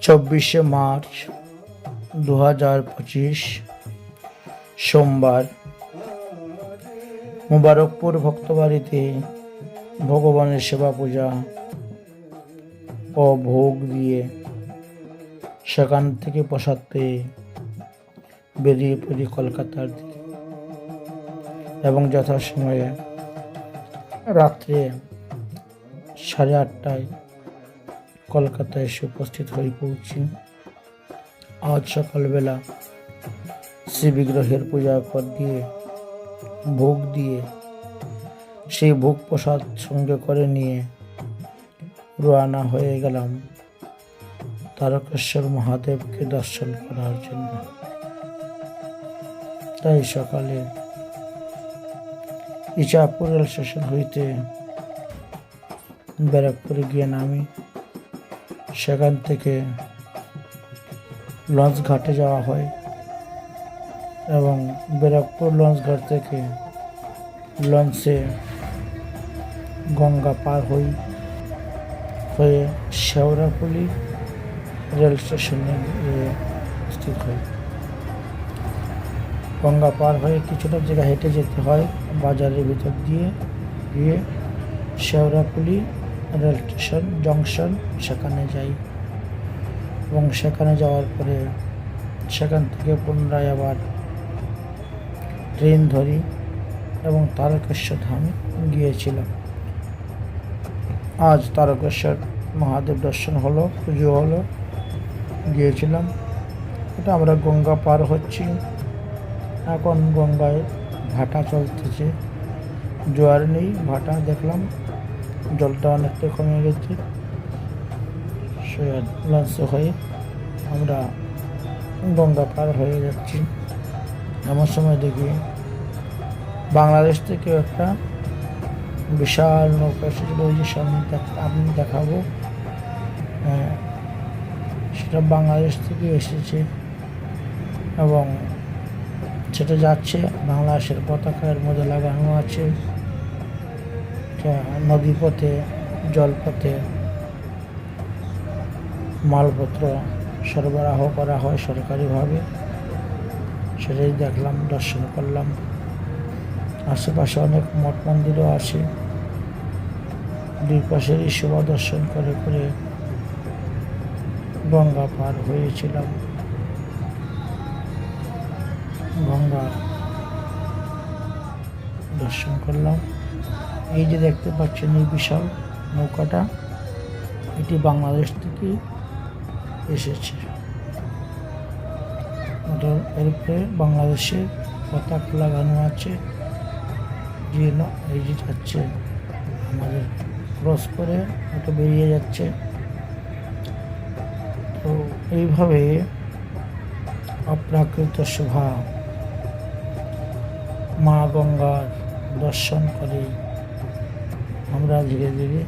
চব্বিশে মার্চ দু হাজার পঁচিশ, সোমবার। মুবারকপুর ভক্তবাড়িতে ভগবানের সেবা পূজা ও ভোগ দিয়ে সেখান থেকে প্রসাদ পেয়ে বেরিয়ে পড়ি কলকাতার দিকে। এবং যথাসময়ে রাত্রে সাড়ে আটটায় কলকাতায় এসে উপস্থিত হয়ে পৌঁছি আজ সকালবেলা শ্রী বিগ্রহের পূজা কর দিয়ে, ভোগ দিয়ে, সেই ভোগ প্রসাদ সঙ্গে করে নিয়ে রওনা হয়ে গেলাম তারকেশ্বর মহাদেবকে দর্শন করার জন্য। তাই সকালে ইচাপুর রেল স্টেশন হইতে ব্যারাকপুরে গিয়ে নামি। সেখান থেকে লঞ্চ ঘাটে যাওয়া হয় এবং ব্যারাকপুর লঞ্চ ঘাট থেকে লঞ্চে গঙ্গা পার হই, হয়ে শেওড়াপুলি রেল স্টেশনে গিয়ে উপস্থিত হই। গঙ্গা পার হয়ে কিছুটা জায়গা হেঁটে যেতে হয় বাজারের ভিতর দিয়ে, গিয়ে শেওড়াপুলি রেল স্টেশন, জংশন, সেখানে যাই। এবং সেখানে যাওয়ার পরে সেখান থেকে পুনরায় আবার ট্রেন ধরি এবং তারকেশ্বর ধামে গিয়েছিলাম। আজ তারকেশ্বর মহাদেব দর্শন হলো, পুজো হলো, গিয়েছিলাম। এটা আমরা গঙ্গা পার হচ্ছি। এখন গঙ্গায় ভাটা চলতেছে। জোয়ার নেই, ভাটা দেখলাম। জলটা অনেকটা কমে গেছে। লঞ্চ হয়ে আমরা গঙ্গা পার হয়ে যাচ্ছি। এমন সময় দেখি বাংলাদেশ থেকে একটা বিশাল নৌকা এসেছিল ওই যে সামনে আমি দেখাবো। হ্যাঁ, সেটা বাংলাদেশ থেকে এসেছে এবং সেটা যাচ্ছে বাংলাদেশের পতাকা এর মধ্যে লাগানো আছে। নদীপথে, জলপথে মালপত্র সরবরাহ করা হয় সরকারিভাবে। সেটাই দেখলাম, দর্শন করলাম। আশেপাশে অনেক মঠ মন্দিরও আছে। দুই পাশের শোভা দর্শন করে করে গঙ্গা পার হয়েছিলাম। গঙ্গা দর্শন করলাম। এই যে দেখতে পাচ্ছেন এই বিশাল নৌকাটা, এটি বাংলাদেশ থেকে এসেছে। এর উপরে বাংলাদেশের পতাকা লাগানো আছে যে এই যে যাচ্ছে, আমাদের ক্রস করে ওটা বেরিয়ে যাচ্ছে। তো এইভাবে অপ্রাকৃত শোভা, মা গঙ্গার দর্শন করে আমরা ধীরে ধীরে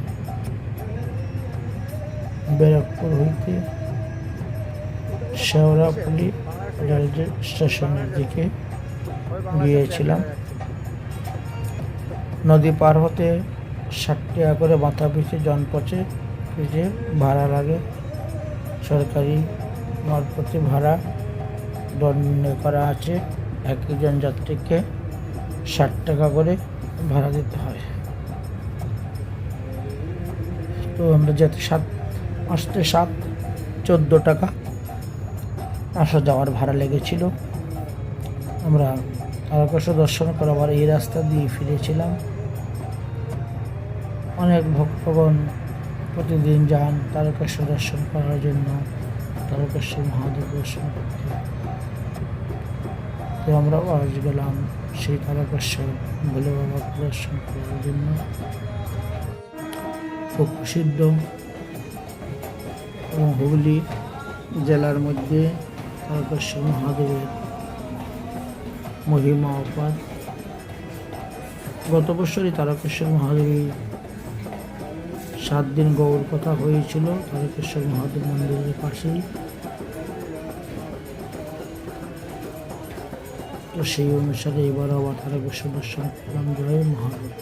ব্যারাকপুর হইতে শেওড়াপুলি রেল স্টেশনের দিকে গিয়েছিলাম। নদী পার হতে ষাট টাকা করে মাথা পিছু জনপথে পিছিয়ে ভাড়া লাগে, সরকারি মারফতে ভাড়া নির্ণয় করা আছে। একজন যাত্রীকে ষাট টাকা করে ভাড়া দিতে হয়। তো আমরা যেতে সাত, আসতে সাত, চোদ্দ টাকা আসা যাওয়ার ভাড়া লেগেছিল। আমরা তারকেশ্বর দর্শন করে আবার এই রাস্তা দিয়ে ফিরেছিলাম। অনেক ভক্তগণ প্রতিদিন যান তারকেশ্বর দর্শন করার জন্য তারকেশ্বর মহাদেব দর্শন করতে। তো আমরাও আজ গেলাম। সেই তারকেশ্বর বলে দর্শন করার জন্য খুব প্রসিদ্ধ। এবং হুগলি জেলার মধ্যে তারকেশ্বর মহাদেবের মহিমা অপার। গত বছরই তারকেশ্বর মহাদেবী সাত দিন গৌর কথা হয়েছিল, তারকেশ্বর মহাদেব মন্দিরের পাশেই। সেই অনুসারে এবারও আবার তারকেশ্বর দর্শন করলাম জয় মহাদেব।